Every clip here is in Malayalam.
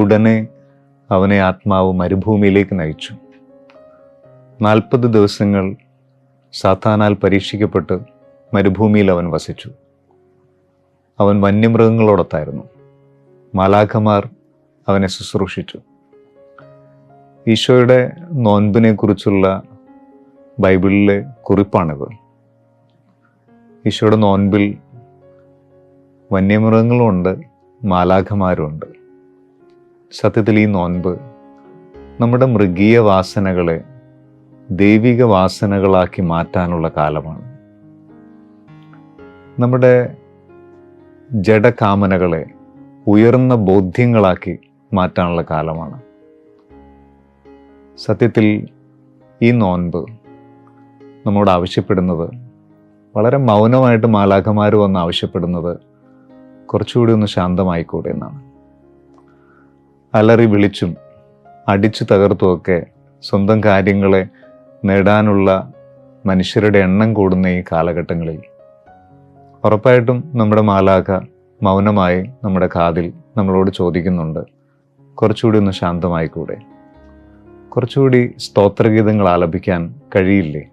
ഉടനെ അവനെ ആത്മാവ് മരുഭൂമിയിലേക്ക് നയിച്ചു. നാൽപ്പത് ദിവസങ്ങൾ സാത്താനാൽ പരീക്ഷിക്കപ്പെട്ട് മരുഭൂമിയിൽ അവൻ വസിച്ചു. അവൻ വന്യമൃഗങ്ങളോടൊത്തായിരുന്നു. മാലാഖമാർ അവനെ ശുശ്രൂഷിച്ചു. ഈശോയുടെ നോൻപിനെ കുറിച്ചുള്ള ബൈബിളിലെ കുറിപ്പാണിത്. ഈശോയുടെ നോൻപിൽ വന്യമൃഗങ്ങളുമുണ്ട് മാലാഖമാരുമുണ്ട് സത്യത്തിൽ ഈ നോൻപ് നമ്മുടെ മൃഗീയ വാസനകളെ ദൈവിക വാസനകളാക്കി മാറ്റാനുള്ള കാലമാണ്. നമ്മുടെ ജഡകാമനകളെ ഉയർന്ന ബോധ്യങ്ങളാക്കി മാറ്റാനുള്ള കാലമാണ്. സത്യത്തിൽ ഈ നോൻപ് നമ്മോട് ആവശ്യപ്പെടുന്നത് വളരെ മൗനമായിട്ട് മാലാഖമാർ വന്ന് ആവശ്യപ്പെടുന്നത് കുറച്ചുകൂടി ഒന്ന് ശാന്തമായിക്കൂടെ എന്നാണ്. അലറി വിളിച്ചും അടിച്ചു തകർത്തുമൊക്കെ സ്വന്തം കാര്യങ്ങളെ നേടാനുള്ള മനുഷ്യരുടെ എണ്ണം കൂടുന്ന ഈ കാലഘട്ടങ്ങളിൽ. ഉറപ്പായിട്ടും നമ്മുടെ മാലാഖ മൗനമായി നമ്മുടെ കാതിൽ നമ്മളോട് ചോദിക്കുന്നുണ്ട്. കുറച്ചുകൂടി ഒന്ന് ശാന്തമായിക്കൂടെ? കുറച്ചുകൂടി സ്തോത്രഗീതങ്ങൾ ആലപിക്കാൻ കഴിയില്ലേ?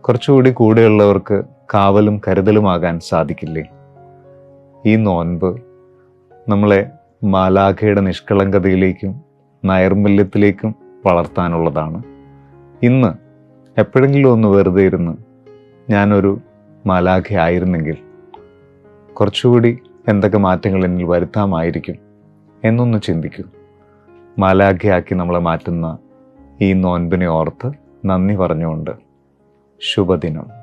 കുറച്ചുകൂടി കൂടെയുള്ളവർക്ക് കാവലും കരുതലുമാകാൻ സാധിക്കില്ലേ? ഈ നോൻപ് നമ്മളെ മാലാഖയുടെ നിഷ്കളങ്കതയിലേക്കും നൈർമല്യത്തിലേക്കും വളർത്താനുള്ളതാണ്. ഇന്ന് എപ്പോഴെങ്കിലും ഒന്ന് വെറുതെ ഇരുന്ന് ഞാനൊരു മാലാഖ ആയിരുന്നെങ്കിൽ കുറച്ചുകൂടി എന്തൊക്കെ മാറ്റങ്ങൾ എന്നിൽ വരുത്താമായിരിക്കും എന്നൊന്ന് ചിന്തിക്കും. മാലാഖയാക്കി നമ്മളെ മാറ്റുന്ന ഈ നോൻപിനെ ഓർത്ത് നന്ദി പറഞ്ഞുകൊണ്ട് ശുഭദിനം.